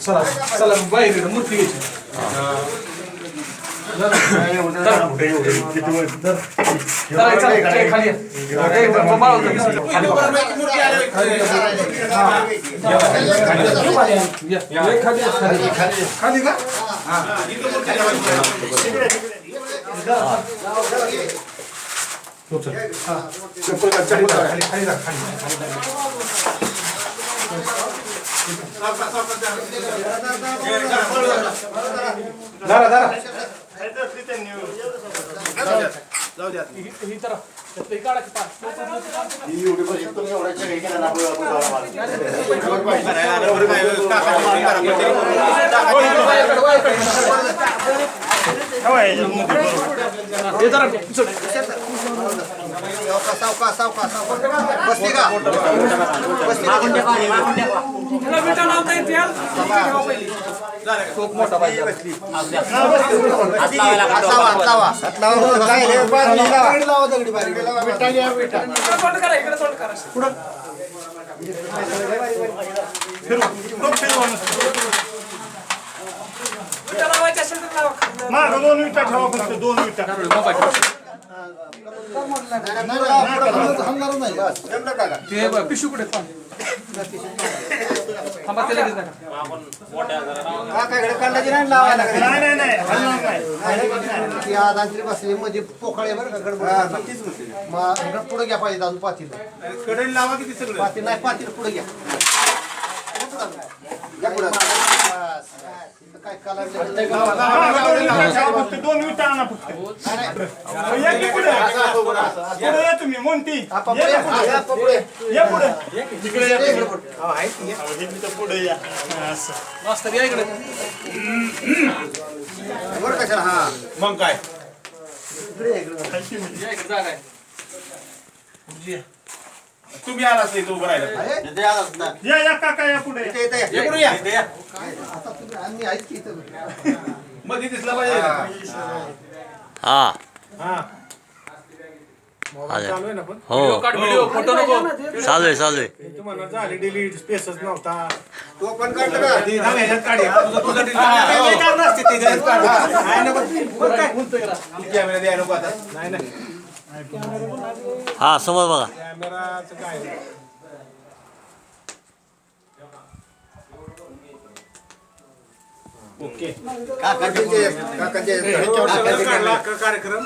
चला चला बाहेर मूर्ती चला, चला, चला, खाली या. ए, तो बाळ होता, दिसला. खाली बघा. या, या, एक खाली, एक खाली. खाली का दारा दारा ही जरा त्यातलं हे काढा की पाय. हे जरा चल. खूप मोठा पाहिजे मागं दोन विटा ठेवा फक्त दोन विटा ते पिशवी कुठे थांब ते लगेच नका नाही नाही नाही हलणार नाही दांत्री बसली मध्ये पोकळे बरं का गडबड पुढे घ्या पाहिजे अजून पातील कडे लावा किती सगळं? पातील नाही पातील पुढे घ्या. या पुढं. काय फक्त दोन विटा आणा फक्त. या की पुढे? पुढे या तुम्ही मोंटी. या, पुढे. या पुढे. तिकडे या तुम्ही. अहो, हे मी तर पुढे या. असं. मास्तर या इकडे. बरं कशाला? हा. मग काय? या इकडे जागा आहे. तुम्ही आलाच नाही तो उभं राहिला. या या काका या पुढे. इथे, इथे, या. इकडे या. आता तुम्ही आम्ही आहेत की इथं? मध्ये दिसला पाहिजे. हा. हा. चालू आहे ना पण? व्हिडिओ हो काढ व्हिडिओ फोटो नको. चालू आहे चालू आहे. तुम्हाला झाली डिलीट स्पेसच नव्हता. तो पण काढलं का? ती जाऊ ह्याच्यात काढ. या. तुझं- तुझं delete काढ. काही कारण नसते ते ह्याच्यात काढ. नाही नको. बरं काय? कॅमेरा द्या नको आता. नाही नाही. हा समोर बघा. कॅमेराचं काय ओके काकाचे काकाचे कार्यक्रम.